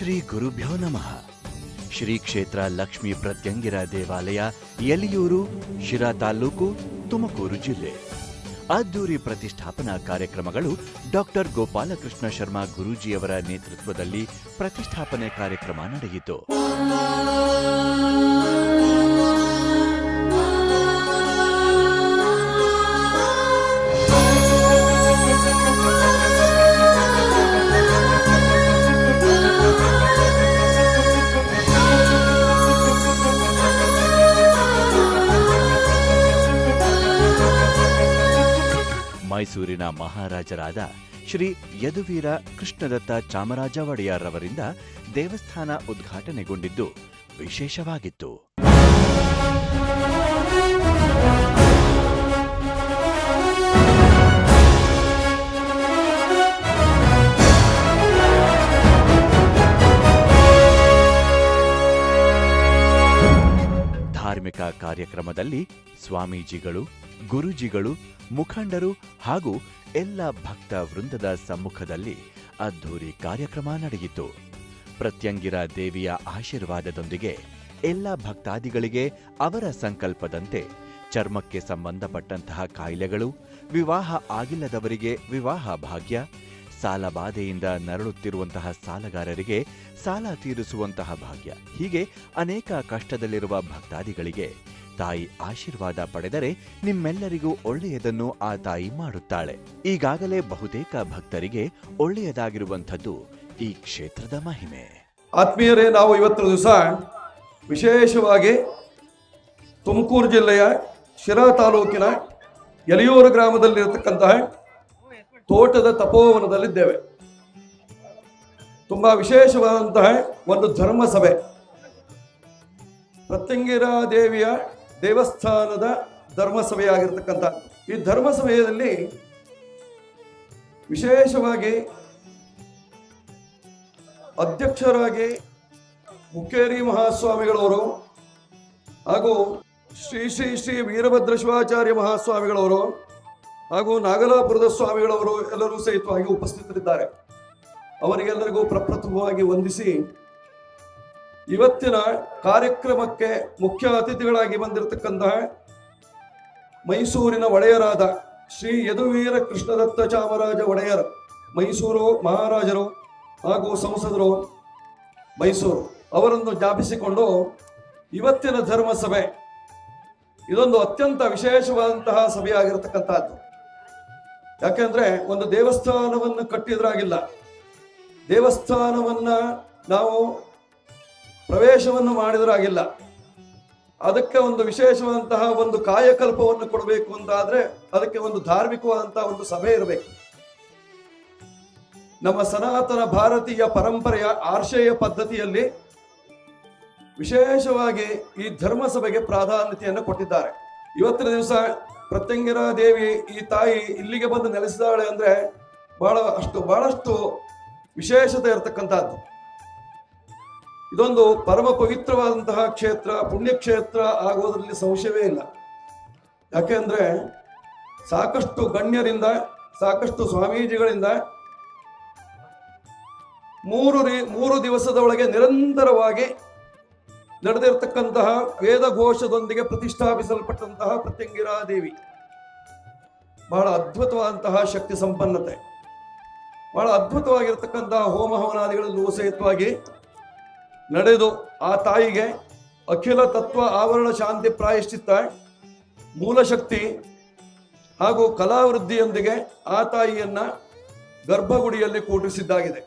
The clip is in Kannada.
ಶ್ರೀ ಗುರುಭ್ಯೋ ನಮಃ. ಶ್ರೀ ಕ್ಷೇತ್ರ ಲಕ್ಷ್ಮೀ ಪ್ರತ್ಯಂಗಿರ ದೇವಾಲಯ ಯಲಿಯೂರು ಶಿರಾ ತಾಲ್ಲೂಕು, ತುಮಕೂರು ಜಿಲ್ಲೆ. ಅದ್ದೂರಿ ಪ್ರತಿಷ್ಠಾಪನಾ ಕಾರ್ಯಕ್ರಮಗಳು ಡಾಕ್ಟರ್ ಗೋಪಾಲಕೃಷ್ಣ ಶರ್ಮಾ ಗುರೂಜಿಯವರ ನೇತೃತ್ವದಲ್ಲಿ ಪ್ರತಿಷ್ಠಾಪನೆ ಕಾರ್ಯಕ್ರಮ ನಡೆಯಿತು. ಮೈಸೂರಿನ ಮಹಾರಾಜರಾದ ಶ್ರೀ ಯದುವೀರ ಕೃಷ್ಣದತ್ತ ಚಾಮರಾಜ ಒಡೆಯರ್ ಅವರಿಂದ ದೇವಸ್ಥಾನ ಉದ್ಘಾಟನೆಗೊಂಡಿದ್ದು ವಿಶೇಷವಾಗಿತ್ತು. ಕಾರ್ಯಕ್ರಮದಲ್ಲಿ ಸ್ವಾಮೀಜಿಗಳು, ಗುರುಜಿಗಳು, ಮುಖಂಡರು ಹಾಗೂ ಎಲ್ಲ ಭಕ್ತ ವೃಂದದ ಸಮ್ಮುಖದಲ್ಲಿ ಅದ್ಧೂರಿ ಕಾರ್ಯಕ್ರಮ ನಡೆಯಿತು. ಪ್ರತ್ಯಂಗಿರ ದೇವಿಯ ಆಶೀರ್ವಾದದೊಂದಿಗೆ ಎಲ್ಲ ಭಕ್ತಾದಿಗಳಿಗೆ ಅವರ ಸಂಕಲ್ಪದಂತೆ ಚರ್ಮಕ್ಕೆ ಸಂಬಂಧಪಟ್ಟಂತಹ ಕಾಯಿಲೆಗಳು, ವಿವಾಹ ಆಗಿಲ್ಲದವರಿಗೆ ವಿವಾಹ ಭಾಗ್ಯ ಸಾಲಬಾಧೆಯಿಂದ ನರಳುತ್ತಿರುವಂತಹ ಸಾಲಗಾರರಿಗೆ ಸಾಲ ತೀರಿಸುವಂತಹ ಭಾಗ್ಯ. ಹೀಗೆ ಅನೇಕ ಕಷ್ಟದಲ್ಲಿರುವ ಭಕ್ತಾದಿಗಳಿಗೆ ತಾಯಿ ಆಶೀರ್ವಾದ ಪಡೆದರೆ ನಿಮ್ಮೆಲ್ಲರಿಗೂ ಒಳ್ಳೆಯದನ್ನು ಆ ತಾಯಿ ಮಾಡುತ್ತಾಳೆ. ಈಗಾಗಲೇ ಬಹುತೇಕ ಭಕ್ತರಿಗೆ ಒಳ್ಳೆಯದಾಗಿರುವಂಥದ್ದು ಈ ಕ್ಷೇತ್ರದ ಮಹಿಮೆ. ಆತ್ಮೀಯರೇ, ನಾವು ಇವತ್ತು ದಿವಸ ವಿಶೇಷವಾಗಿ ತುಮಕೂರು ಜಿಲ್ಲೆಯ ಶಿರಾ ತಾಲೂಕಿನ ಎಲಿಯೂರು ಗ್ರಾಮದಲ್ಲಿರತಕ್ಕಂತಹ ತೋಟದ ತಪೋವನದಲ್ಲಿದ್ದೇವೆ. ತುಂಬಾ ವಿಶೇಷವಾದಂತಹ ಒಂದು ಧರ್ಮ ಸಭೆ ಪ್ರತ್ಯಂಗಿರ ದೇವಿಯ ದೇವಸ್ಥಾನದ ಧರ್ಮಸಭೆಯಾಗಿರ್ತಕ್ಕಂಥ ಈ ಧರ್ಮಸಭೆಯಲ್ಲಿ ವಿಶೇಷವಾಗಿ ಅಧ್ಯಕ್ಷರಾಗಿ ಮುಖೇರಿ ಮಹಾಸ್ವಾಮಿಗಳವರು ಹಾಗೂ ಶ್ರೀ ಶ್ರೀ ಶ್ರೀ ವೀರಭದ್ರ ಶಿವಾಚಾರ್ಯ ಮಹಾಸ್ವಾಮಿಗಳವರು ಹಾಗೂ ನಾಗಲಾಪುರದ ಸ್ವಾಮಿಗಳವರು ಎಲ್ಲರೂ ಸಹಿತವಾಗಿ ಉಪಸ್ಥಿತರಿದ್ದಾರೆ. ಅವರಿಗೆಲ್ಲರಿಗೂ ಪ್ರಪ್ರಥಮವಾಗಿ ವಂದಿಸಿ, ಇವತ್ತಿನ ಕಾರ್ಯಕ್ರಮಕ್ಕೆ ಮುಖ್ಯ ಅತಿಥಿಗಳಾಗಿ ಬಂದಿರತಕ್ಕಂತಹ ಮೈಸೂರಿನ ಒಡೆಯರಾದ ಶ್ರೀ ಯದುವೀರ ಕೃಷ್ಣದತ್ತ ಚಾಮರಾಜ ಒಡೆಯರ್, ಮೈಸೂರು ಮಹಾರಾಜರು ಹಾಗೂ ಸಂಸದರು ಮೈಸೂರು ಅವರನ್ನು ಜ್ಞಾಪಿಸಿಕೊಂಡು ಇವತ್ತಿನ ಧರ್ಮ ಸಭೆ ಇದೊಂದು ಅತ್ಯಂತ ವಿಶೇಷವಾದಂತಹ ಸಭೆಯಾಗಿರತಕ್ಕಂತಹದ್ದು. ಯಾಕೆಂದ್ರೆ ಒಂದು ದೇವಸ್ಥಾನವನ್ನು ಕಟ್ಟಿದ್ರಾಗಿಲ್ಲ. ದೇವಸ್ಥಾನವನ್ನ ನಾವು ಪ್ರವೇಶವನ್ನು ಮಾಡಿದ್ರಾಗಿಲ್ಲ. ಅದಕ್ಕೆ ಒಂದು ವಿಶೇಷವಾದಂತಹ ಒಂದು ಕಾಯಕಲ್ಪವನ್ನು ಕೊಡಬೇಕು ಅಂತಾದ್ರೆ ಅದಕ್ಕೆ ಒಂದು ಧಾರ್ಮಿಕವಾದಂತಹ ಒಂದು ಸಭೆ ಇರಬೇಕು. ನಮ್ಮ ಸನಾತನ ಭಾರತೀಯ ಪರಂಪರೆಯ ಆರ್ಷೇಯ ಪದ್ಧತಿಯಲ್ಲಿ ವಿಶೇಷವಾಗಿ ಈ ಧರ್ಮಸಭೆಗೆ ಪ್ರಾಧಾನ್ಯತೆಯನ್ನು ಕೊಟ್ಟಿದ್ದಾರೆ. ಇವತ್ತಿನ ದಿವಸ ಪ್ರತ್ಯಂಗಿರ ದೇವಿ ಈ ತಾಯಿ ಇಲ್ಲಿಗೆ ಬಂದು ನೆಲೆಸಿದಾಳೆ ಅಂದ್ರೆ ಬಹಳ ಅಷ್ಟು, ಬಹಳಷ್ಟು ವಿಶೇಷತೆ ಇರತಕ್ಕಂಥದ್ದು. ಇದೊಂದು ಪರಮ ಪವಿತ್ರವಾದಂತಹ ಕ್ಷೇತ್ರ, ಪುಣ್ಯಕ್ಷೇತ್ರ ಆಗೋದ್ರಲ್ಲಿ ಸಂಶಯವೇ ಇಲ್ಲ. ಯಾಕೆಂದ್ರೆ ಸಾಕಷ್ಟು ಗಣ್ಯರಿಂದ, ಸಾಕಷ್ಟು ಸ್ವಾಮೀಜಿಗಳಿಂದ ಮೂರು ರಿ- ಮೂರು ದಿವಸದ ಒಳಗೆ ನಿರಂತರವಾಗಿ ನಡೆದಿರತಕ್ಕಂತಹ ವೇದ ಘೋಷದೊಂದಿಗೆ ಪ್ರತಿಷ್ಠಾಪಿಸಲ್ಪಟ್ಟಂತಹ ಪ್ರತ್ಯಂಗಿರಾ ದೇವಿ ಬಹಳ ಅದ್ಭುತವಾದಂತಹ ಶಕ್ತಿ ಸಂಪನ್ನತೆ. ಬಹಳ ಅದ್ಭುತವಾಗಿರತಕ್ಕಂತಹ ಹೋಮ ಹವನಾದಿಗಳಲ್ಲೂ ಸಹಿತವಾಗಿ ನಡೆದು ಆ ತಾಯಿಗೆ ಅಖಿಲ ತತ್ವ ಆವರಣ ಶಾಂತಿ ಪ್ರಾಯಶ್ಚಿತ್ತ ಮೂಲಶಕ್ತಿ ಹಾಗೂ ಕಲಾವೃದ್ಧಿಯೊಂದಿಗೆ ಆ ತಾಯಿಯನ್ನ ಗರ್ಭಗುಡಿಯಲ್ಲಿ ಕೂಡಿಸಿದ್ದಾಗಿದೆ.